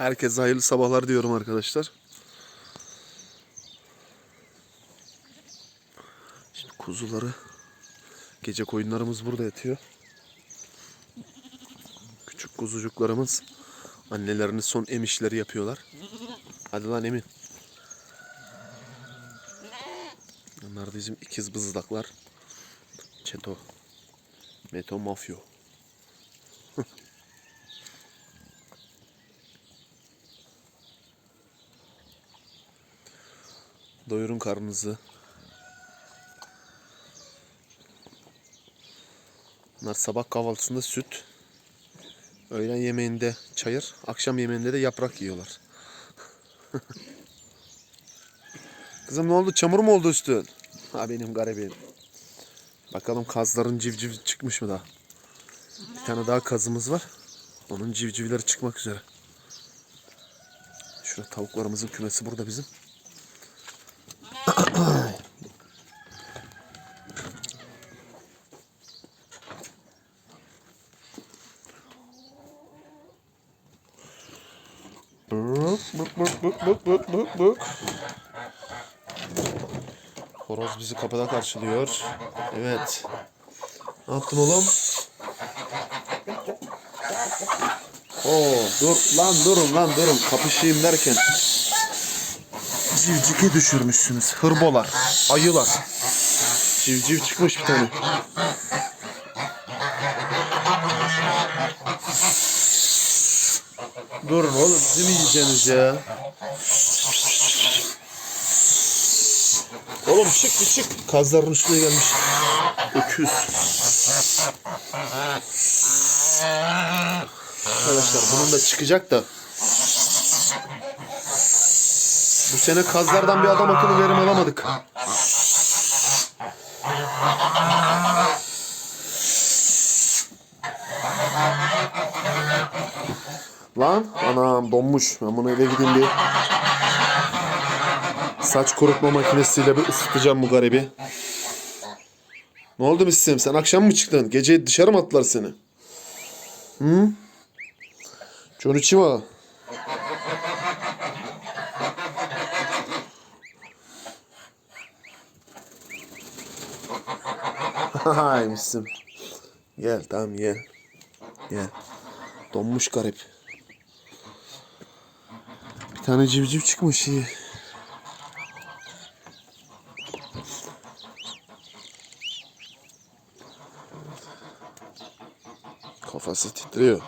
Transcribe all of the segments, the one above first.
Herkese hayırlı sabahlar diyorum arkadaşlar. Şimdi kuzuları gece koyunlarımız burada yatıyor. Küçük kuzucuklarımız annelerinin son emişleri yapıyorlar. Hadi lan Emin. Bunlar bizim ikiz bızlaklar. Çeto. Meto Mafyo. Doyurun karnınızı. Bunlar sabah kahvaltısında süt. Öğlen yemeğinde çayır. Akşam yemeğinde de yaprak yiyorlar. Kızım ne oldu? Çamur mu oldu üstün? Ha benim garibim. Bakalım kazların civciv çıkmış mı daha? Bir tane daha kazımız var. Onun civcivleri çıkmak üzere. Şurada tavuklarımızın kümesi burada bizim. Bık bık bık bık bık bık bık bık. Horoz bizi kapıda karşılıyor. Evet. Ne yaptın oğlum? Oo, dur lan durun lan durun kapışayım derken civcike düşürmüşsünüz. Hırbolar, ayılar. Civciv çıkmış bir tane. Durun oğlum siz mi yiyeceksiniz ya? Oğlum çık bir çık. Kazların üstüne gelmiş. Öküz. Arkadaşlar bunun da çıkacak da. Bu sene kazlardan bir adam akıllı verim alamadık. Lan anam donmuş. Ben bunu eve gideyim bir saç kurutma makinesiyle bir ısıtacağım bu garibi. Ne oldu Missim? Sen akşam mı çıktın? Gece dışarı mı attılar seni? Hı? Konnichiwa. Hay Missim. Gel tamam gel. Gel. Donmuş garip. Tane civciv çıkmış iyi. Kafası titriyor.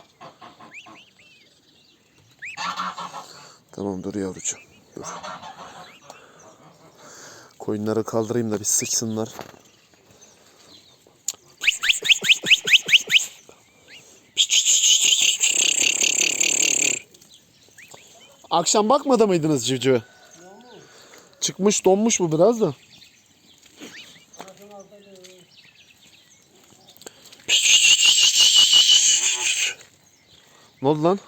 Tamam dur yavrucuğum. Dur. Koyunları kaldırayım da bir sıçsınlar. Akşam bakmadı mıydınız civcive? Çıkmış donmuş bu biraz da. Ne oldu lan?